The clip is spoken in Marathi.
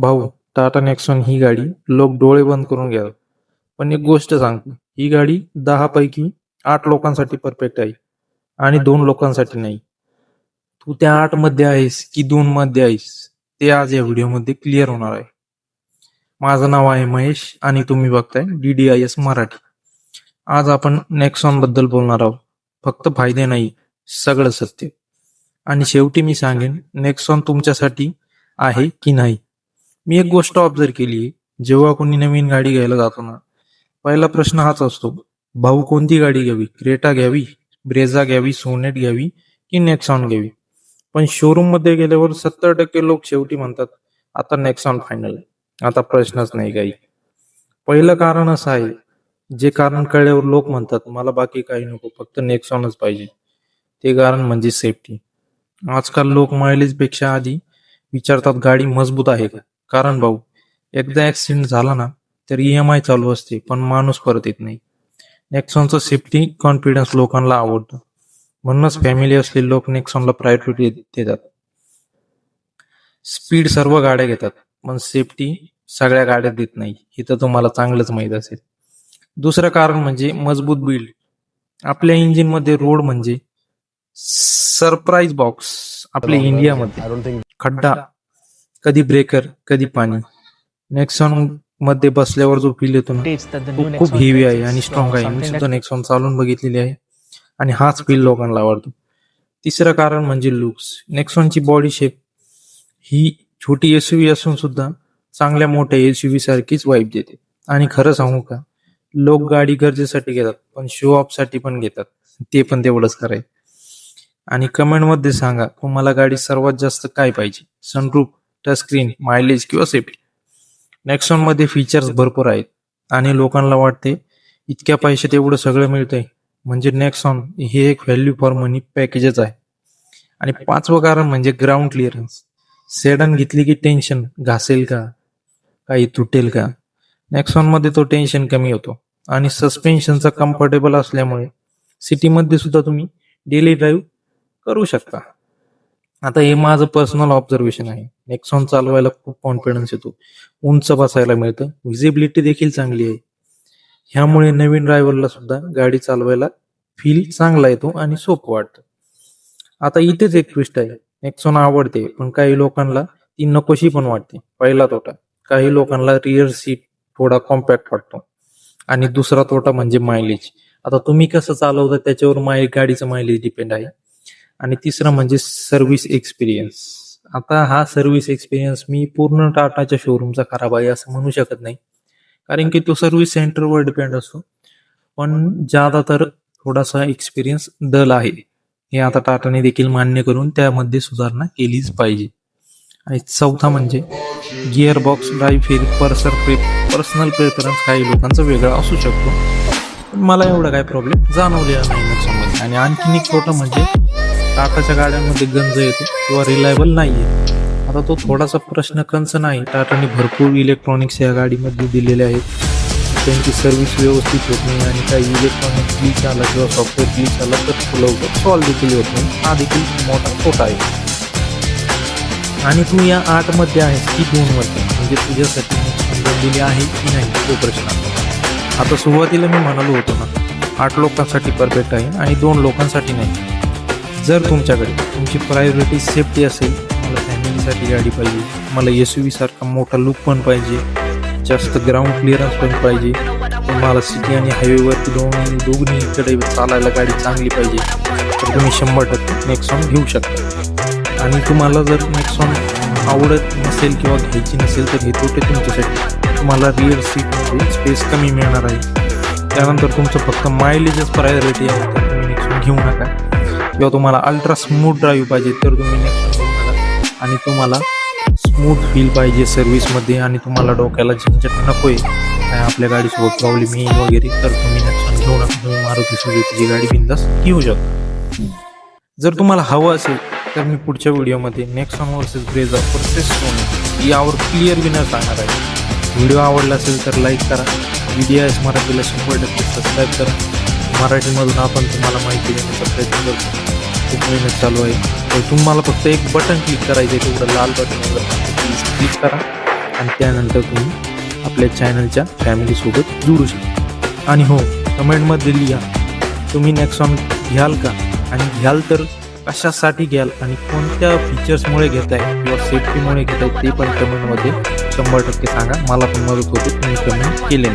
भाऊ टाटा नेक्सॉन ही गाडी लोक डोळे बंद करून घ्या पण एक गोष्ट सांगतो ही गाडी दहा पैकी आठ लोकांसाठी परफेक्ट आहे आणि दोन लोकांसाठी नाही. तू त्या आठमध्ये आहेस की दोन मध्ये आहेस ते आज या व्हिडिओमध्ये क्लिअर होणार आहे. माझं नाव आहे महेश आणि तुम्ही बघताय D D I S Marathi. आज आपण नेक्सॉनबद्दल बोलणार आहोत. फक्त फायदे नाही सगळं सत्य. आणि शेवटी मी सांगेन नेक्सॉन तुमच्यासाठी आहे की नाही? मी एक गोष्ट ऑब्झर्व केली. आहे जेव्हा कोणी नवीन गाडी घ्यायला जातो ना पहिला प्रश्न हाच असतो भाऊ कोणती गाडी घ्यावी? क्रेटा घ्यावी? ब्रेझा घ्यावी? सोनेट घ्यावी? की नेक्सॉन घ्यावी? पण शोरूममध्ये गेल्यावर सत्तर टक्के लोक शेवटी म्हणतात आता नेक्सॉन फायनल आहे. आता प्रश्नच नाही काही. पहिलं कारण असं आहे जे कारण कळल्यावर लोक म्हणतात मला बाकी काही नको फक्त नेक्सॉनच पाहिजे. ते कारण म्हणजे सेफ्टी आजकाल लोक मायलेजपेक्षा आधी विचारतात गाडी मजबूत आहे का? कारण भाऊ एकदा ऍक्सिडेंट झाला ना तर ई एम आय चालू असते पण माणूस परत येत नाही. नेक्सॉनचं सेफ्टी कॉन्फिडन्स लोकांना आवडतं. म्हणूनच फॅमिली असलेले लोक नेक्सॉनला प्रायोरिटी देतात. स्पीड सर्व गाड्या घेतात पण सेफ्टी सगळ्या गाड्या देत नाही. हे तर तुम्हाला चांगलंच माहीत असेल. दुसरं कारण म्हणजे मजबूत बिल्ड आपल्या इंजिनमध्ये रोड म्हणजे सरप्राईज बॉक्स आपल्या इंडियामध्ये खड्डा. कधी ब्रेकर कधी पाणी. नेक्सॉनमध्ये बसल्यावर जो फील येतो ना तो खूप हेवी आहे आणि स्ट्रॉंग आहे. मी सुद्धा नेक्सॉन चालून बघितलेली आहे. आणि हाच फील लोकांना आवडतो. तिसरं कारण म्हणजे लुक्स नेक्सॉनची बॉडी शेप ही छोटी एसयूव्ही असून सुद्धा चांगल्या मोठ्या एसयूव्ही सारखीच वाईब देते. आणि खरं सांगू का लोक गाडी गरजेसाठी घेतात पण शो ऑफसाठी पण घेतात. ते पण तेवढंच खरंय आणि कमेंटमध्ये सांगा तुम्हाला गाडी सर्वात जास्त काय पाहिजे? सनरूफ टच स्क्रीन मायलेज किंवा सेफ्टी नेक्सॉनमध्ये फीचर्स भरपूर आहेत. आणि लोकांना वाटते इतक्या पैशात एवढं सगळं मिळतंय. म्हणजे नेक्सॉन हे एक व्हॅल्यू फॉर मनी पॅकेजच आहे. आणि पाचवं कारण म्हणजे ग्राउंड क्लिअरन्स सेडन घेतली की टेन्शन घासेल का? काही तुटेल का? नेक्सॉनमध्ये तो टेन्शन कमी होतो. आणि सस्पेन्शनचा कम्फर्टेबल असल्यामुळे सिटीमध्ये सुद्धा तुम्ही डेली ड्राईव्ह करू शकता. आता हे माझं पर्सनल ऑब्झर्वेशन आहे. नेक्सॉन चालवायला खूप कॉन्फिडन्स येतो. उंच बसायला मिळतं. व्हिजिबिलिटी देखील चांगली आहे. ह्यामुळे नवीन ड्रायव्हरला सुद्धा गाडी चालवायला फील चांगला येतो आणि सोपं वाटतं. आता इथेच एक ट्विस्ट आहे. नेक्सॉन आवडते पण काही लोकांना ती नकोशी पण वाटते. पहिला तोटा काही लोकांना रिअर सीट थोडा कॉम्पॅक्ट वाटतो. आणि दुसरा तोटा म्हणजे मायलेज आता तुम्ही कसं चालवता त्याच्यावर माय गाडीचं मायलेज डिपेंड आहे. आणि तिसरं म्हणजे सर्व्हिस एक्सपिरियन्स आता हा सर्व्हिस एक्सपिरियन्स मी पूर्ण टाटाच्या शोरूमचा खराब आहे असं म्हणू शकत नाही. कारण की तो सर्व्हिस सेंटरवर डिपेंड असतो. पण ज्यादातर थोडासा एक्सपिरियन्स दल आहे. हे आता टाटाने देखील मान्य करून त्यामध्ये सुधारणा केलीच पाहिजे. आणि चौथा म्हणजे गिअर बॉक्स ड्राईव्ह हे पर्सर पर्सनल प्रेफरन्स काही लोकांचा वेगळा असू शकतो. पण मला एवढा काय प्रॉब्लेम जाणवलेला नाही आणि आणखीन एक छोटं म्हणजे टाटाच्या गाड्यांमध्ये गंज येतो किंवा रिलायबल नाही आहे आता तो थोडासा प्रश्न कंच नाही. टाटाने भरपूर इलेक्ट्रॉनिक्स या गाडीमध्ये दिलेले आहेत. त्यांची सर्व्हिस व्यवस्थित होत नाही आणि काही इलेक्ट्रॉनिक ग्लिच आला किंवा सॉफ्टवेअर ग्लिच आला तर फुलवतं सॉल्व देखील होत नाही. हा देखील मोठा तोटा आहे. आणि तू या आठमध्ये आहेस की दोन म्हणजे तुझ्यासाठी समजून दिली आहे की नाही? तो प्रश्न आता सुरुवातीला मी म्हणालो होतो ना आठ लोकांसाठी परफेक्ट आहे आणि दोन लोकांसाठी नाही. जर तुमच्याकडे तुमची प्रायोरिटी सेफ्टी असेल मला फॅमिलीसाठी गाडी पाहिजे. मला एस यू सारखा मोठा लुक पण पाहिजे. जास्त ग्राउंड क्लिअरन्स पण पाहिजे. तुम्हाला सिटी आणि हायवेवरती दोन्ही दोन्हीकडे चालायला गाडी चांगली पाहिजे. तर तुम्ही शंभर टक्के नेक्सॉन घेऊ शकता. आणि तुम्हाला जर नेक्सॉन आवडत नसेल किंवा घ्यायची नसेल तर हे तोटे तुमच्यासाठी. तुम्हाला रिअर सीटमध्ये स्पेस कमी मिळणार आहे. त्यानंतर तुमचं फक्त मायलेजच प्रायोरिटी आहे तर तुम्ही नेक्सॉन घेऊ नका. किंवा तुम्हाला अल्ट्रा स्मूथ ड्राईव्ह पाहिजे तर तुम्ही नेक्सॉन आणि तुम्हाला स्मूथ फील पाहिजे सर्व्हिसमध्ये आणि तुम्हाला डोक्याला झंझट नकोय. काय आपल्या गाडीसोबत प्रॉब्लेम येईल वगैरे तर तुम्ही नेक्सॉन घेऊ नका तुम्ही मारुती सुझुकीची गाडी बिंदास घेऊ शकता. जर तुम्हाला हवं असेल तर मी पुढच्या व्हिडिओमध्ये नेक्सॉन वर्सेस ब्रेझा वर्सेस सोनी यावर क्लिअर विनर सांगणार आहे. व्हिडिओ आवडला असेल तर लाईक करा. व्हिडिओ एस मराठीला शंभर टक्के सबस्क्राईब करा. मराठीमधून आपण तुम्हाला माहिती देण्याचा प्रयत्न करतो खूप मेहनत चालू आहे. तर तुम्हाला फक्त एक बटन क्लिक करायचं आहे. तेवढं लाल बटन प्लीज क्लिक करा. आणि त्यानंतर तुम्ही आपल्या चॅनलच्या फॅमिलीसोबत जोडू शकता. आणि हो कमेंटमध्ये लिहा तुम्ही नेक्सॉन घ्याल का? आणि घ्याल तर कशासाठी घ्याल? आणि कोणत्या फीचर्समुळे घेताय किंवा सेफ्टीमुळे घेताय ते पण कमेंटमध्ये शंभर टक्के सांगा. मला पण मदत होते. तुम्ही कमेंट केले